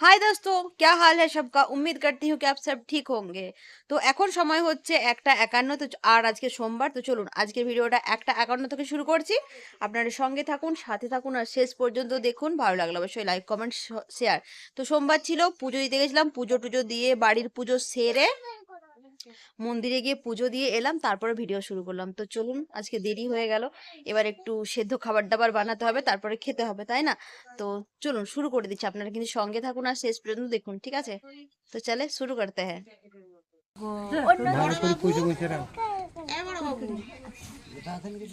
High দোস্তো ক্যা হাল হ্যাঁ সবকা উম্মিদ করতে হুঁ কি আপ সব ঠিক হোঙ্গে তো এখন সময় হচ্ছে একটা একান্ন, তো আর আজকে সোমবার, তো চলুন আজকের ভিডিওটা একটা একান্ন থেকে শুরু করছি। আপনারা সঙ্গে থাকুন, সাথে থাকুন, আর শেষ পর্যন্ত দেখুন। ভালো লাগল অবশ্যই লাইক কমেন্ট শেয়ার তো সোমবার ছিল, পুজো দিতে গেছিলাম। পুজো টুজো দিয়ে বাড়ির পুজো সেরে মন্দিরে গিয়ে পুজো দিয়ে এলাম তারপরে ভিডিও শুরু করলাম। তো চলুন আজকে দেরি হয়ে গেল। এবার একটু সেদ্ধ খাবার দাবার বানাতে হবে তারপরে খেতে হবে তাই না? তো চলুন শুরু করে দিচ্ছি। আপনারা কিন্তু সঙ্গে থাকুন আর শেষ পর্যন্ত দেখুন ঠিক আছে? তো চলে শুরু করতে হ্যাঁ।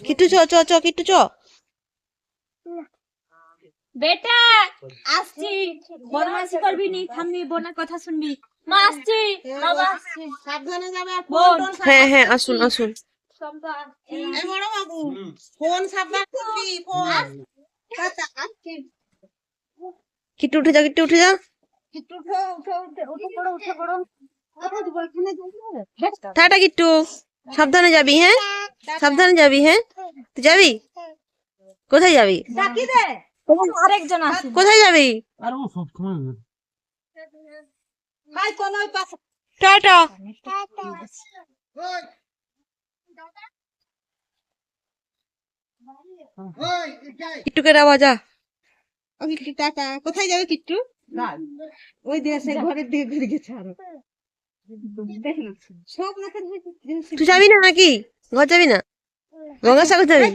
কিট্টু চ চ চ কিট্টু চ। বেটা আসছি। বদমাশি করবি নি? থামবি বোনের কথা শুনবি। মা আসছি বাবা। আসছি সাবধানে যাবে আর বোন। হ্যাঁ হ্যাঁ আসুন আসুন। সম্পা আসছি। এই বড় বাবু ফোন সাবধান করবি ফোন টাটা, আসছি। কিট্টু উঠে যা কিট্টু উঠে যা একটু উঠো উঠো উঠো উঠে পড়ো উঠে পড়ো। আবার দুবার এখানে যাবি না? Ta ta Kittu. সাবধানে যাবি হ্যাঁ? সাবধানে যাবি হ্যাঁ? তুই যাবি? কোথায় যাবি? ডাকি দে। আরেকজন আছে কোথায় যাবি? ভাই কোন ওই পাশে। টাটা। কিট্টুকে ডাবা যা। ওই কিট্টু টাটা। কোথায় যাবে কিট্টু? ওই দেশে ঘরের দিকে ঘুরে গেছে আরও। তুই যাবি না নাকি? ঘর যাবি না? গঙ্গাসাগর যাবি।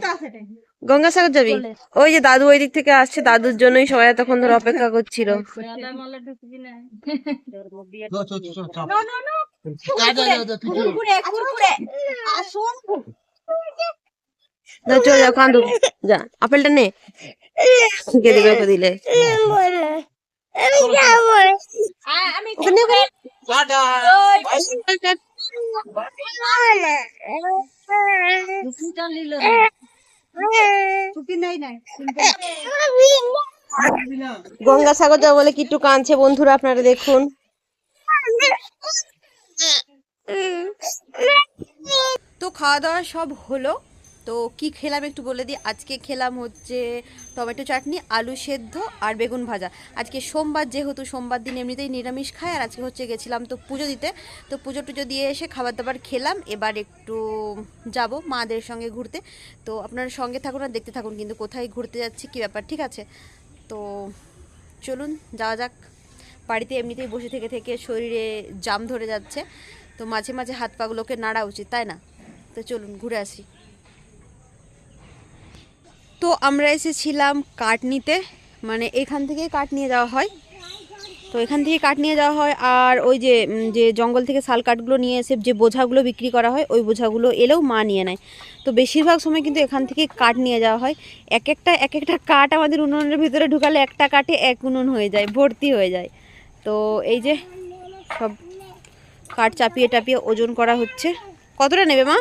গঙ্গাসাগর যাবি? ওই যে দাদু ওই দিক থেকে আসছে দাদুর জন্যই সবাই এতক্ষণ ধরে অপেক্ষা করছিল। চলে যাও কান্দু যা আপেলটা নে। কে দিবে ওকে দিলে। আমি নাই নাই গঙ্গাসাগর যাব বলে কিট্টু কাঁদছে বন্ধুরা আপনারা দেখুন। তো খাওয়া দাওয়া সব হলো? তো কি খেলাম একটু বলে দিই। আজকে খেলাম হচ্ছে টমেটো চাটনি, আলু সেদ্ধ আর বেগুন ভাজা। আজকে সোমবার যেহেতু সোমবার দিন এমনিতেই নিরামিষ খায়, আর আজকে হচ্ছে গেছিলাম তো পুজো দিতে। তো পুজো টুজো দিয়ে এসে খাবার দাবার খেলাম। এবার একটু যাব মাদের সঙ্গে ঘুরতে। তো আপনারা সঙ্গে থাকুন আর দেখতে থাকুন কিন্তু কোথায় ঘুরতে যাচ্ছি, কী ব্যাপার, ঠিক আছে? তো চলুন, যাওয়া যাক। বাড়িতে এমনিতেই বসে থেকে থেকে শরীরে জাম ধরে যাচ্ছে। তো মাঝে মাঝে হাত পাগুলোকে নাড়া উচিত, তাই না? তো চলুন, ঘুরে আসি। তো আমরা এসেছিলাম কাঠ নিতে মানে এখান থেকেই কাঠ নিয়ে যাওয়া হয়। তো এখান থেকে কাঠ নিয়ে যাওয়া হয় আর ওই যে যে জঙ্গল থেকে শাল কাঠগুলো নিয়ে এসে যে বোঝাগুলো বিক্রি করা হয়, ওই বোঝাগুলো এলেও মা নিয়ে নেয়। তো বেশিরভাগ সময় কিন্তু এখান থেকে কাঠ নিয়ে যাওয়া হয়। এক একটা এক একটা কাঠ আমাদের উনুনের ভিতরে ঢুকালে একটা কাঠে এক উনুন হয়ে যায়, ভর্তি হয়ে যায়। তো এই যে সব কাঠ চাপিয়ে, টাপিয়ে ওজন করা হচ্ছে। কতটা নেবে মা?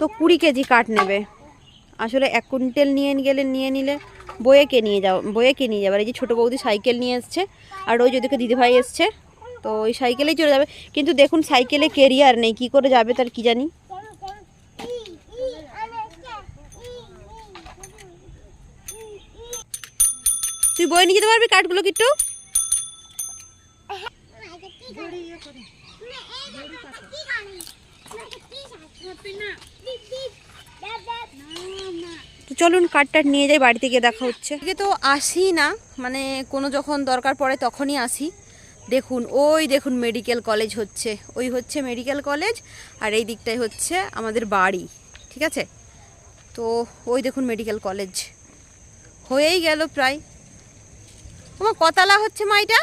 তো কুড়ি কেজি কাঠ নেবে। আসলে এক কুইন্টাল নিয়ে গেলে, নিয়ে নিলে বয়েকে নিয়ে যাও বয়েকে নিয়ে যাবে? এই যে ছোটো বৌদি সাইকেল নিয়ে এসছে, আর ওই যেদিকে দিদিভাই এসছে, তো ওই সাইকেলেই চলে যাবে। কিন্তু দেখুন, সাইকেলে কেরিয়ার নেই, কি করে যাবে তার কি জানি? তুই বয়ে নিয়ে যেতে পারবি কাঠগুলো কিট্টু? তো চলুন কাঠটাট নিয়ে যাই, বাড়িতে গিয়ে দেখা হচ্ছে। এদিকে তো আসি না মানে কোনো যখন দরকার পড়ে তখনই আসি। দেখুন, ওই দেখুন মেডিকেল কলেজ হচ্ছে। ওই হচ্ছে মেডিকেল কলেজ আর এই দিকটাই হচ্ছে আমাদের বাড়ি, ঠিক আছে? তো ওই দেখুন মেডিকেল কলেজ হয়েই গেল প্রায়। তোমার কতলা হচ্ছে মাইটা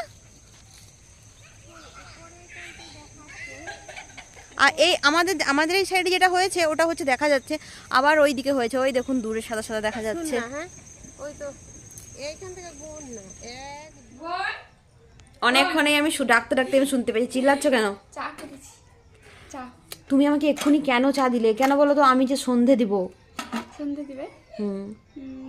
আর এই আমাদের আমাদের এই সাইডে যেটা হয়েছে ওটা হচ্ছে দেখা যাচ্ছে আবার ওই দিকে হয়েছে। ওই দেখুন দূরে সাদা সাদা দেখা যাচ্ছে। হ্যাঁ? ওই তো এইখান থেকে বোন না এক অনেকক্ষণে আমি শু- ডাকতে ডাকতে আমি শুনতে পেয়েছি। চিল্লাচ্ছ কেন? চা। তুমি আমাকে এক্ষুনি কেন চা দিলে? কেন বলো তো আমি যে সন্ধে দিব। দিবে। হুম।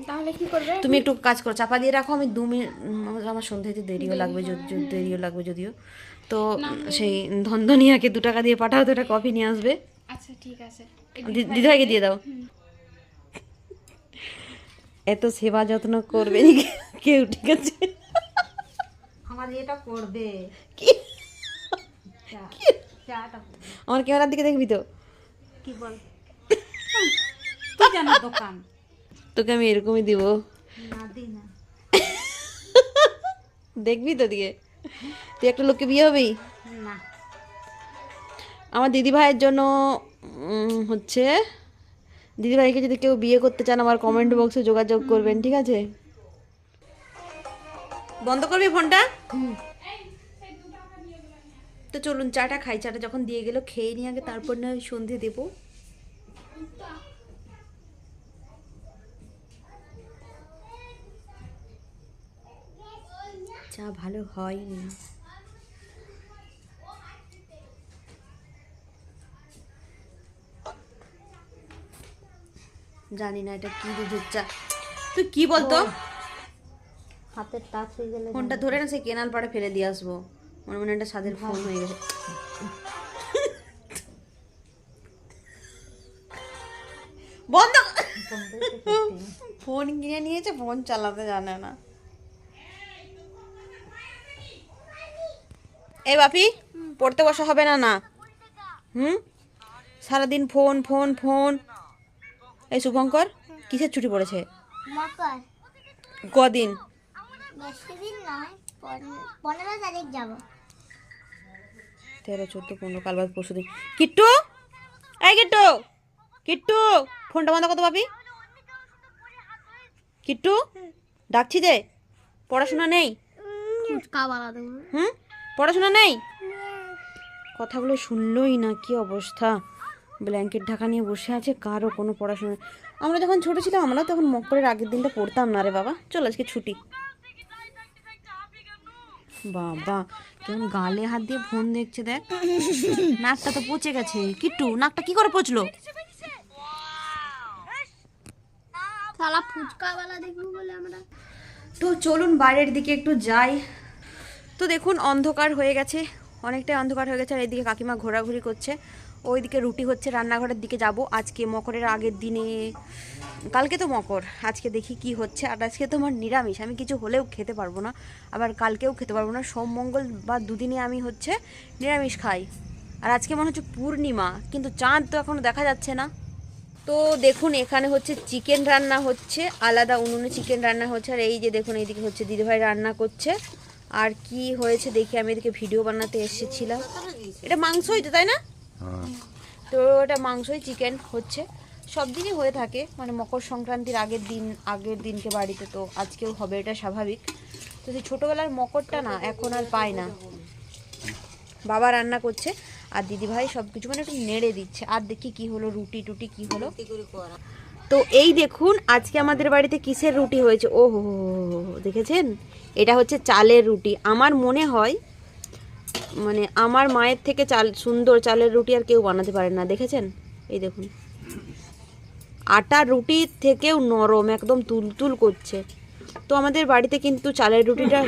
তাহলে কি করবে? তুমি একটু কাজ করো চাপা দিয়ে রাখো আমি দু মিনিট আমার- আমার সন্ধে দিতে দেরিও লাগবে যদ- দেরিও লাগবে যদিও। তো সেই ধনধনিয়াকে দু টাকা দিয়ে পাঠাও তো একটা কফি নিয়ে আসবে। আচ্ছা ঠিক আছে। দি- দিদিভাইকে দিয়ে দাও। এত সেবা যত্ন করবে নি কেউ ঠিক আছে? আমার এটা করবে। কি। আমার ক্যামেরার দিকে দেখবি তো? কি বল? জানো দোকান তোকে আমি এরকমই দিব না দি না দেখবি তো দিকে তুই একটা লোককে বিয়ে হবি না আমার দিদি ভাইয়ের জন্য হচ্ছে দিদি ভাইকে যদি কেউ বিয়ে করতে চান আমার কমেন্ট বক্সে যোগাযোগ করবেন ঠিক আছে বন্ধ করবি ফোনটা তো চলুন চাটা খাই চাটা যখন দিয়ে গেল খেয়ে নিয়ে আগে তারপর না হয় সন্ধে দেবো চা ভালো হয়নি। জানি না এটা কি দুধের চা। তুই কি বলতো? হাতের টাচ হয়ে গেলে ফোনটা ধরে না সে কেনাল পাড়ে ফেলে দিয়ে আসব। মনে মনে একটা স্বাদের ফোন হয়ে গেছে। বন্ধ। ফোন কিনে নিয়েছে ফোন চালাতে জানে না। এই বাপি পড়তে বসা হবে না না। হুম? সারাদিন ফোন ফোন ফোন। এই শুভঙ্কর কিসের ছুটি পড়েছে? কদিন? তেরো চোদ্দ পনেরো কাল বাদ পরশু দিন কিট্টু? এই কিট্টু! কিট্টু! ফোনটা বন্ধ কত পাবি কিট্টু? ডাকছি যে পড়াশোনা নেই? হুম? পড়াশোনা নেই? কথাগুলো শুনলোই না কি অবস্থা? ব্ল্যাঙ্কেট ঢাকা নিয়ে বসে আছে কারও কোনো পড়াশোনা আমরা যখন ছোটো ছিলাম আমরা তখন মকরের আগের দিনটা পড়তাম না রে বাবা। চল আজকে ছুটি। বাবা কেমন গালে হাত দিয়ে ফোন দেখছে দেখ। নাকটা তো পচে গেছে। কিট্টু নাকটা কি করে পচলো? তো চলুন বাইরের দিকে একটু যাই। তো দেখুন, অন্ধকার হয়ে গেছে, অনেকটাই অন্ধকার হয়ে গেছে, আর এইদিকে কাকিমা ঘোরাঘুরি করছে। ওইদিকে রুটি হচ্ছে, রান্নাঘরের দিকে যাব। আজকে মকরের আগের দিনে, কালকে তো মকর, আজকে দেখি কি হচ্ছে। আর আজকে তো আমার নিরামিষ, আমি কিছু হলেও খেতে পারব না, আবার কালকেও খেতে পারব না। সোম, মঙ্গল বা দুদিনে আমি হচ্ছে নিরামিষ খাই। আর আজকে মনে হচ্ছে পূর্ণিমা, কিন্তু চাঁদ তো এখনও দেখা যাচ্ছে না। তো দেখুন, এখানে হচ্ছে চিকেন রান্না হচ্ছে, আলাদা উনুনে চিকেন রান্না হচ্ছে। আর এই যে দেখুন, এইদিকে হচ্ছে দিদিভাই রান্না করছে। আর কি হয়েছে দেখি আমি এদিকে ভিডিও বানাতে এসেছিলাম। এটা মাংসই তো তাই না? তো এটা মাংসই চিকেন হচ্ছে। সব দিনই হয়ে থাকে মানে মকর সংক্রান্তির আগের দিন আগের দিনকে বাড়িতে তো আজকেও হবে এটা স্বাভাবিক। তো সেই ছোটোবেলার মকরটা না এখন আর পায় না। বাবা রান্না করছে আর দিদিভাই সব কিছু মানে একটু নেড়ে দিচ্ছে। আর দেখি কি হলো রুটি টুটি কি হলো। তো এই দেখুন, আজকে আমাদের বাড়িতে কিসের রুটি হয়েছে? ও হো দেখেছেন? এটা হচ্ছে চালের রুটি। আমার মনে হয় মানে আমার মায়ের থেকে চাল, সুন্দর চালের রুটি আর কেউ বানাতে পারে না, দেখেছেন? এই দেখুন। আটা রুটির থেকেও নরম, একদম তুলতুল করছে। তো আমাদের বাড়িতে কিন্তু চালের রুটিটা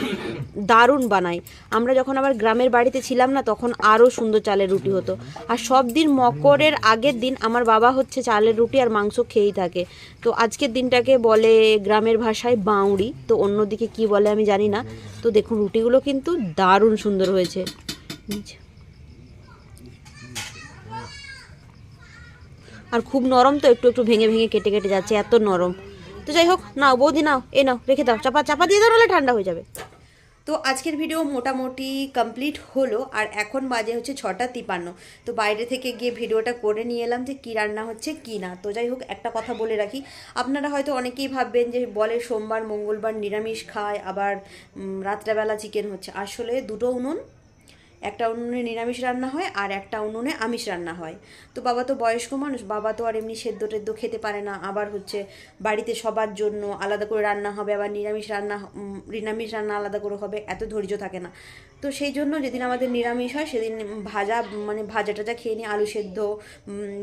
দারুণ বানায়। আমরা যখন আবার গ্রামের বাড়িতে ছিলাম না, তখন আরও সুন্দর চালের রুটি হতো। আর সব দিন মকরের আগের দিন আমার বাবা হচ্ছে চালের রুটি আর মাংস খেয়েই থাকে। তো আজকের দিনটাকে বলে গ্রামের ভাষায় বাউড়ি। তো অন্যদিকে কি বলে আমি জানি না। তো দেখুন, রুটিগুলো কিন্তু দারুণ সুন্দর হয়েছে। আর খুব নরম তো, একটু একটু ভেঙে ভেঙে কেটে কেটে যাচ্ছে, এত নরম। তো যাই হোক, নাও বৌদি, নাও, এ নাও, রেখে দাও, চাপা চাপা দিয়ে দাও, নাহলে ঠান্ডা হয়ে যাবে। তো আজকের ভিডিও মোটামুটি কমপ্লিট হলো, আর এখন বাজে হচ্ছে ছটা তিপান্ন। তো বাইরে থেকে গিয়ে ভিডিওটা করে নিয়ে এলাম যে কী রান্না হচ্ছে, কী না। তো যাই হোক, একটা কথা বলে রাখি, আপনারা হয়তো অনেকেই ভাববেন যে বলে সোমবার, মঙ্গলবার নিরামিষ খায়, আবার রাত্রেবেলা চিকেন হচ্ছে। আসলে দুটো উনুন একটা উনুনে নিরামিষ রান্না হয় আর একটা উনুনে আমিষ রান্না হয়। তো বাবা তো বয়স্ক মানুষ, বাবা তো আর এমনি সেদ্ধ টেদ্ধ খেতে পারে না। আবার হচ্ছে বাড়িতে সবার জন্য আলাদা করে রান্না হবে, আবার নিরামিষ রান্না নিরামিষ রান্না আলাদা করে হবে, এত ধৈর্য থাকে না। তো সেই জন্য যেদিন আমাদের নিরামিষ হয়, সেদিন ভাজা মানে ভাজা টাজা খেয়ে নিই, আলু সেদ্ধ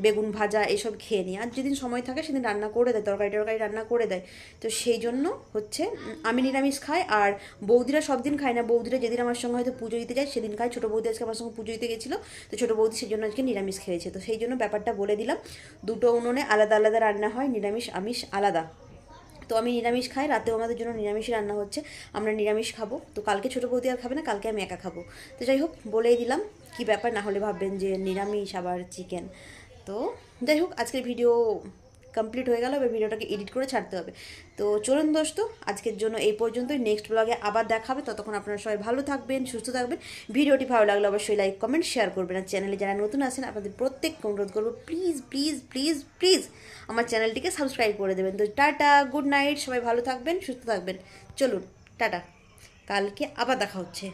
বেগুন ভাজা এসব খেয়ে নিই। আর যেদিন সময় থাকে, সেদিন রান্না করে দেয়, তরকারি টরকারি রান্না করে দেয়। তো সেই জন্য হচ্ছে আমি নিরামিষ খাই আর বৌদিরা সব দিন খায় না। বৌদিরা যেদিন আমার সঙ্গে হয়তো পুজো দিতে যায়, সেদিন খায় ছোটো বৌদি আজকে আমার সঙ্গে পুজো দিতে গেছিল, তো ছোটো বৌদি সেই জন্য আজকে নিরামিষ খেয়েছে, তো সেই জন্য ব্যাপারটা বলে দিলাম। দুটো উনুনে আলাদা আলাদা রান্না হয়, নিরামিষ, আমিষ আলাদা। তো আমি নিরামিষ খাই, রাতেও আমাদের জন্য নিরামিষই রান্না হচ্ছে, আমরা নিরামিষ খাব। তো কালকে ছোটো বৌদি আর খাবে না, কালকে আমি একা খাব। তো যাই হোক, বলেই দিলাম, কি ব্যাপার না হলে ভাববেন যে নিরামিষ আবার চিকেন। তো যাই হোক, আজকের ভিডিও কমপ্লিট হয়ে গেল, এবার ভিডিওটাকে এডিট করে ছাড়তে হবে। তো চলুন দোস্ত, আজকের জন্য এই পর্যন্তই। নেক্সট ব্লগে আবার দেখাবে ততক্ষণ আপনারা সবাই ভালো থাকবেন, সুস্থ থাকবেন। ভিডিওটি ভালো লাগলে অবশ্যই লাইক কমেন্ট শেয়ার করবেন। আর চ্যানেলে যারা নতুন আছেন, আপনাদের প্রত্যেক অনুরোধ করব প্লিজ প্লিজ প্লিজ প্লিজ আমার চ্যানেলটিকে সাবস্ক্রাইব করে দেবেন। তো টাটা গুড নাইট সবাই ভালো থাকবেন, সুস্থ থাকবেন। চলুন, টাটা। কালকে আবার দেখা হচ্ছে।